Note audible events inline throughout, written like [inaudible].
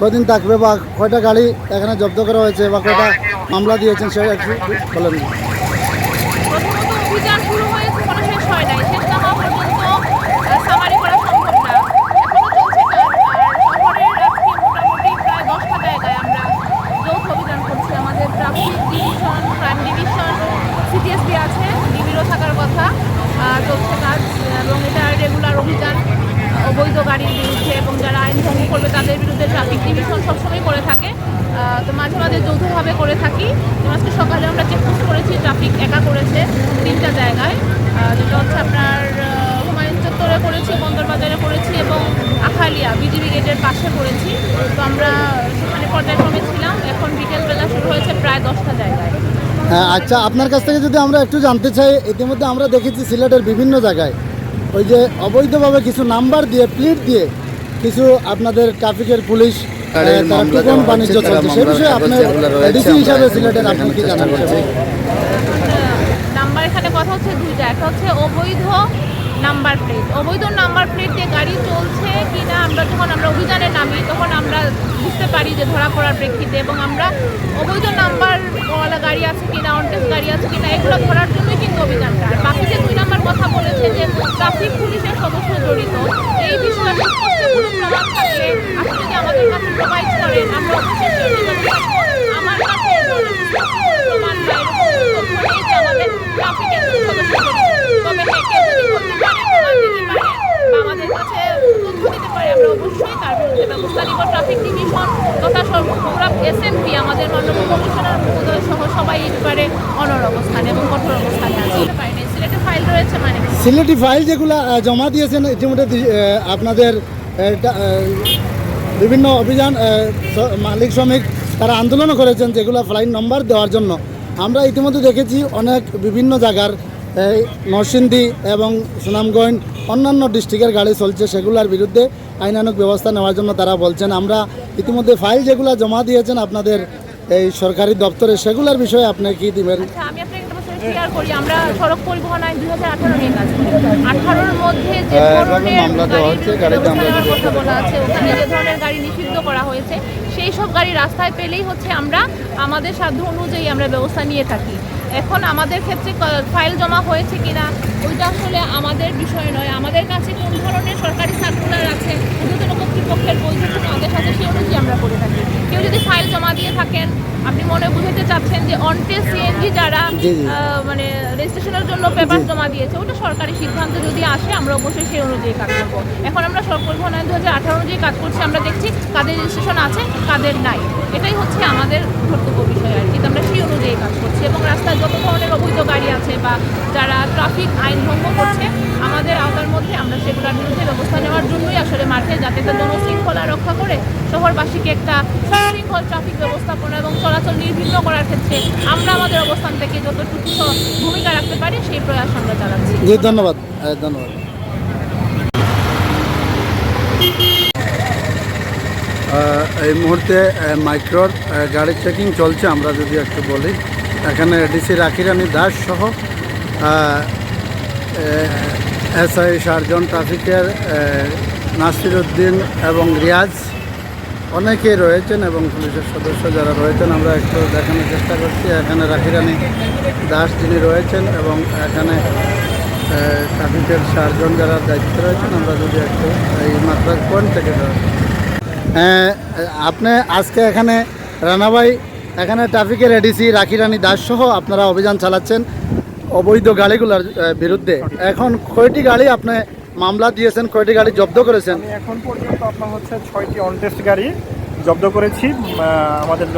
কদিন থাকবে বা কয়টা গাড়ি এখানে জব্দ করা হয়েছে বা কয়টা মামলা দিয়েছেন সেটা একটু বলেন প্রথমত অভিযান শুরু হয়েছে কোনো শেষ হয় নাই শেষ না হওয়া পর্যন্ত সামারি করা সম্ভব না এখনও চলছে কাজ আর শহরের আজকে মোটামুটি প্রায় দশটা জায়গায় আমরা যৌথ অভিযান করছি আমাদের traffic division crime division CTSP আছে ডিবিরও থাকার কথা আহ, চলছে কাজ এবং এটা রেগুলার অভিযান অবৈধ গাড়ির বিরুদ্ধে এবং যারা আইন ভঙ্গ করবে তাদের বিরুদ্ধে ট্রাফিক ডিভিশন সবসময় করে থাকে। তো মাঝে মাঝে যৌথভাবে করে থাকি। আজকে সকালে আমরা চেকপোস্ট করেছি ট্রাফিক একা করেছে তিনটা জায়গায়। যেটা হচ্ছে আপনার হুমায়ুন চত্বরে করেছি বন্দরবাজারে করেছি এবং আখালিয়া বিজিবি গেটের পাশে করেছি। তো আমরা সেখানে পর্যায়ক্রমে ছিলাম। এখন বিকেলবেলা শুরু হয়েছে প্রায় দশটা জায়গায়। হ্যাঁ, আচ্ছা আপনার কাছ থেকে যদি আমরা একটু জানতে চাই ইতিমধ্যে আমরা দেখেছি সিলেটের বিভিন্ন জায়গায়। ওই যে অবৈধভাবে কিছু নাম্বার দিয়ে প্লিট দিয়ে কিছু আপনাদের ট্রাফিকের পুলিশ বাণিজ্য চলছে। সে বিষয়ে আপনার হিসাবে সিলেটের আপনি কি জানান? নাম্বার এখানে কথা হচ্ছে দুইটা। একটা হচ্ছে অবৈধ নাম্বার প্লেট। অবৈধ নাম্বার প্লেট দিয়ে গাড়ি চলছে কি না আমরা যখন আমরা অভিযানে নামি তখন আমরা বুঝতে পারি যে ধরা পড়ার প্রেক্ষিতে এবং আমরা অবৈধ নাম্বারওয়ালা গাড়ি আছে কিনা অনটেস গাড়ি আছে কিনা এগুলো ধরার কিন্তু অভিযানটা আর কথা বলেছে যে ট্রাফিক পুলিশের সদস্য জড়িত এই বিষয়ে সুস্পষ্ট কোনো প্রমাণ থাকলে আপনি যদি আমাদের কাছে প্রোভাইড হ্যাঁ, ব্যবস্থা নিব। ট্রাফিক ডিভিশন তথা সর্বপুরা এসএমপি আমাদের মাননীয় কমিশনার, মহোদয় সহ সবাই এই ব্যাপারে অনর অবস্থানে এবং কঠোর অবস্থানে আছে সিলেটে ফাইল রয়েছে মানে? সিলেটি ফাইল যেগুলো জমা দিয়েছেন, ইতিমধ্যে আপনাদের বিভিন্ন অভিযান মালিক শ্রমিক তারা আন্দোলনও করেছেন যেগুলো ফ্লাইট নম্বর দেওয়ার জন্য। আমরা ইতিমধ্যে দেখেছি অনেক বিভিন্ন জায়গার নরসিংদী এবং সুনামগঞ্জ, অন্যান্য ডিস্ট্রিক্টের গাড়ি চলছে সেগুলোর বিরুদ্ধে। আইনানুক ব্যবস্থা নেওয়ার জন্য তারা বলছেন। আমরা ইতিমধ্যে ফাইল যেগুলো জমা দিয়েছেন আপনাদের এই সরকারি দপ্তরে সেগুলোর বিষয়ে আপনি কি দিবেন? আচ্ছা আমি আপনাকে ক্লিয়ার করি। আমরা সড়ক পরিবহন আইন দুই হাজার আঠারো নিয়ে কাজ করি। আঠারোর মধ্যে যে হ্যাঁ, ধরনের কথা বলা। আছে ওখানে যে ধরনের গাড়ি নিষিদ্ধ করা হয়েছে সেই সব গাড়ি রাস্তায় পেলেই হচ্ছে আমরা আমাদের সাধ্য অনুযায়ী আমরা ব্যবস্থা নিয়ে থাকি। এখন আমাদের ক্ষেত্রে ফাইল জমা হয়েছে কিনা ওইটা আসলে আমাদের বিষয় নয়। আমাদের কাছে কোন ধরনের সরকারি সার্কুলার আছে ঊর্ধ্বতন কর্তৃপক্ষের বৈধ কোনো আদেশ আছে সেই অনুযায়ী আমরা করে থাকি কেউ যদি ফাইল জমা দিয়ে থাকেন আপনি মনে বুঝাতে চাচ্ছেন যে অনটে সিএনজি যারা মানে রেজিস্ট্রেশনের জন্য পেপার জমা দিয়েছে ওটা সরকারি সিদ্ধান্ত যদি আসে আমরা অবশ্যই সেই অনুযায়ী কাজ করব। এখন আমরা সরকার পরিবহন দু হাজার আঠারো অনুযায়ী কাজ করছি আমরা দেখছি কাদের রেজিস্ট্রেশন আছে কাদের নাই। এটাই হচ্ছে আমাদের কর্তব্য বিষয় আর কি তো আমরা সেই অনুযায়ী কাজ করছি এবং রাস্তায় যত ধরনের অবৈধ আছে বা যারা ট্রাফিক আইন ভঙ্গ করছে আমাদের আওতার মধ্যে আমরা সেগুলোর বিরুদ্ধে ব্যবস্থা নেওয়ার জন্যই আসলে মাঠে যাতে একটা জনশৃঙ্খলা রক্ষা করে শহরবাসীকে একটা সুশৃঙ্খল ট্রাফিক ব্যবস্থাপনা এবং চলাচল নির্বিঘ্ন করার ক্ষেত্রে আমরা আমাদের অবস্থান থেকে যতটুকু ভূমিকা রাখতে পারি সেই প্রয়াস আমরা চালাচ্ছি। জি ধন্যবাদ। ধন্যবাদ। এই মুহূর্তে মাইক্রোর গাড়ি চেকিং চলছে আমরা যদি একটু বলি। এখানে ডিসি রাখিরানী দাস সহ এসআই সার্জন, ট্রাফিকের নাসির উদ্দিন এবং রিয়াজ অনেকেই রয়েছেন এবং পুলিশের সদস্য যারা রয়েছেন, আমরা একটু দেখানোর চেষ্টা করছি। এখানে রাখিরানী দাস যিনি রয়েছেন এবং এখানে ট্রাফিকের সার্জন যারা দায়িত্বে রয়েছেন, আমরা যদি একটু এই মাত্রার পয়েন্ট থেকে আপনি আজকে এখানে রানাবাই এখানে ট্রাফিকের এডিসি রাখিরানী দাস সহ আপনারা অভিযান চালাচ্ছেন অবৈধ গাড়িগুলোর বিরুদ্ধে। এখন কয়টি গাড়ি আপনি মামলা দিয়েছেন, কয়টি গাড়ি জব্দ করেছেন? এখন পর্যন্ত আপনার হচ্ছে ছয়টি অনটেস্ট গাড়ি জব্দ করেছি। আমাদের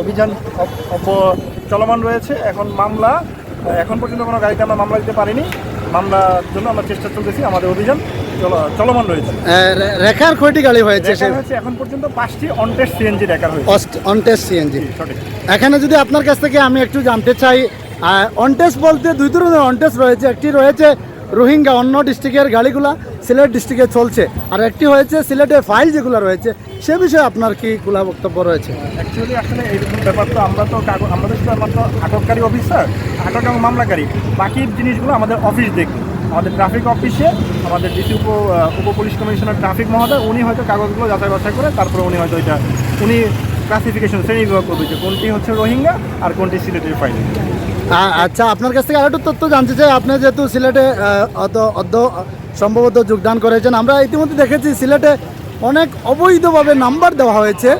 অভিযান চলমান রয়েছে, এখন মামলা এখন পর্যন্ত কোনো গাড়িতে আমরা মামলা দিতে পারিনি। মামলার জন্য আমরা চেষ্টা চলতেছি আমাদের অভিযান। চলমান রয়েছে। রেখার কয়টি গাড়ি হয়েছে এখন পর্যন্ত পাঁচটি অনটেস্ট সিএনজি রেকার হয়েছে। অনটেস্ট সিএনজি এখানে যদি আপনার কাছ থেকে আমি একটু জানতে চাই অনটেস্ট বলতে দুই ধরনের অনটেস্ট রয়েছে। একটি রয়েছে রোহিঙ্গা অন্য ডিস্ট্রিক্টের গাড়িগুলা সিলেট ডিস্ট্রিক্টে চলছে। আর একটি হয়েছে সিলেটের ফাইল যেগুলো রয়েছে সে বিষয়ে আপনার কি খোলা বক্তব্য রয়েছে? অ্যাকচুয়ালি আসলে এইরকম ব্যাপার তো আমরা তো আমাদের শুধু একমাত্র আটককারী অফিসার আটক এবং মামলাকারী। বাকি জিনিসগুলো আমাদের অফিস দেখবে। আমাদের ট্রাফিক অফিসে আমাদের ডিসি উপ উপ পুলিশ কমিশনার ট্রাফিক মহোদয়, উনি হয়তো কাগজগুলো যাচাই বাছাই করে, তারপরে উনি হয়তো এটা, উনি ক্লাসিফিকেশন শ্রেণি বিভাগ করবে যে কোনটি হচ্ছে রোহিঙ্গা আর কোনটি সিলেটের ফাইল আচ্ছা আপনার কাছ থেকে আরেকটু তথ্য জানতে চাই। আপনি যেহেতু সিলেটে অর্ধ সম্ভবত যোগদান করেছেন, আমরা ইতিমধ্যে দেখেছি সিলেটে অনেক অবৈধভাবে নাম্বার দেওয়া হয়েছে।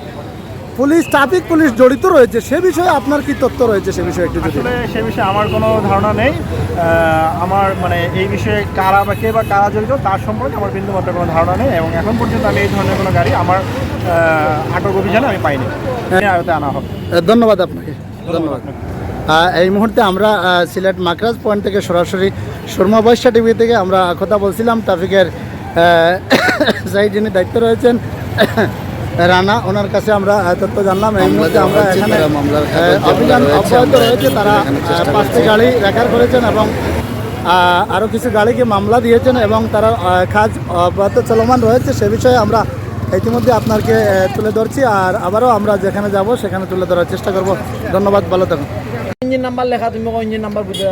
পুলিশ ট্রাফিক পুলিশ জড়িত রয়েছে সে বিষয়ে আপনার কি তথ্য রয়েছে সে বিষয়ে একটু যদি? সে বিষয়ে আমার কোনো ধারণা নেই। আমার মানে এই বিষয়ে কারা বা কে বা কারা জড়িত তার সম্পর্কে আমার বিন্দু মাত্র কোনো ধারণা নেই এবং এখন পর্যন্ত আমি এই ধরনের কোনো গাড়ি আমার আটক অভিযানে আমি পাইনি। আয়তে আনা হবে। ধন্যবাদ আপনাকে। ধন্যবাদ। এই মুহূর্তে আমরা সিলেট মাকরাজ পয়েন্ট থেকে সরাসরি সুরমা বৈশা টিভি থেকে আমরা কথা বলছিলাম ট্রাফিকের [coughs] যিনি দায়িত্ব রয়েছেন রানা ওনার কাছে আমরা তথ্য জানলাম। এই মুহূর্তে আমরা এখানে অভিযান অব্যাহত রয়েছে তারা পাঁচটি গাড়ি রেকার করেছেন এবং আরও কিছু গাড়িকে মামলা দিয়েছেন এবং তারা কাজ অব্যাহত চলমান রয়েছে। সে বিষয়ে আমরা ইতিমধ্যে আপনাকে তুলে ধরছি আর আবারও আমরা যেখানে যাব সেখানে তুলে ধরার চেষ্টা করব। ধন্যবাদ ভালো থাকুন। ইঞ্জিন নাম্বার লেখা তুমি ইঞ্জিন নাম্বার বুঝে